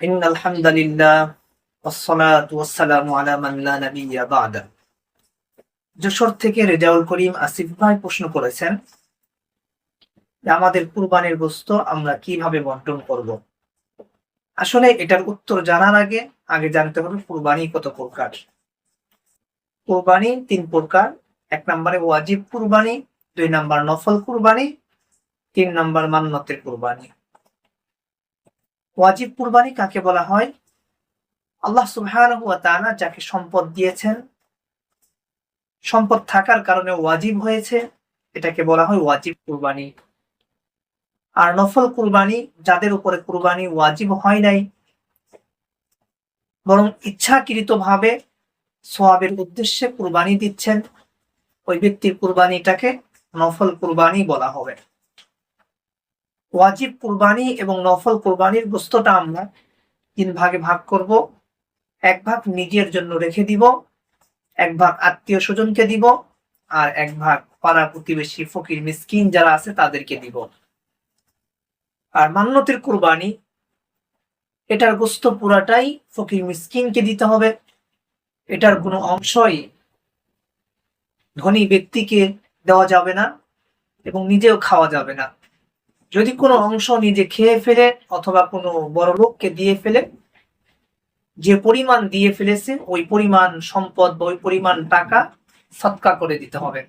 إن الحمد لله والصلاة والسلام على من لا نبي بعده যশোর থেকে রেজাউল করিম আসিফ ভাই প্রশ্ন করেছেন যে আমাদের কুরবানির গোস্ত আমরা কিভাবে বন্টন করব আসলে এটার উত্তর জানার আগে আগে জানতে হবে কুরবানি কত প্রকার কুরবানি তিন প্রকার এক নম্বরে ওয়াজিব কুরবানি দুই নম্বর নফল কুরবানি তিন নম্বর মান্নতের কুরবানি ওয়াজিব কুরবানি কাকে বলা হয়? আল্লাহ সুবহানাহু ওয়া তাআলা যাকে সম্পদ দিয়েছেন, সম্পদ থাকার কারণে ওয়াজিব হয়েছে, এটাকে বলা হয় ওয়াজিব কুরবানি। আর নফল কুরবানি, যাদের উপরে কুরবানি ওয়াজিব হয় নাই, বরং ইচ্ছাকৃত ভাবে সোয়াবের উদ্দেশ্যে কুরবানি দিচ্ছেন, ওই ব্যক্তির কুরবানিটাকে নফল কুরবানি বলা হবে। ওয়াজিব কুরবানি এবং নফল কুরবানির গোস্তটা আমরা তিন ভাগে ভাগ করব। এক ভাগ নিজের জন্য রেখে দিব, এক ভাগ আত্মীয় স্বজনকে দিব, আর এক ভাগ পাড়া প্রতিবেশী ফকির মিসকিন যারা আছে তাদেরকে দিব। আর মান্যতের কুরবানি, এটার গোস্ত পুরাটাই ফকির মিসকিনকে দিতে হবে। এটার কোনো অংশই ধনী ব্যক্তিকে দেওয়া যাবে না এবং নিজেও খাওয়া যাবে না। যদি কোনো অংশ নিজে খেয়ে ফেলে অথবা কোনো বড় লোককে দিয়ে ফেলে, যে পরিমাণ দিয়ে ফেলেছে, ওই পরিমাণ সম্পদ বা ওই পরিমাণ টাকা সৎকা করে দিতে হবে।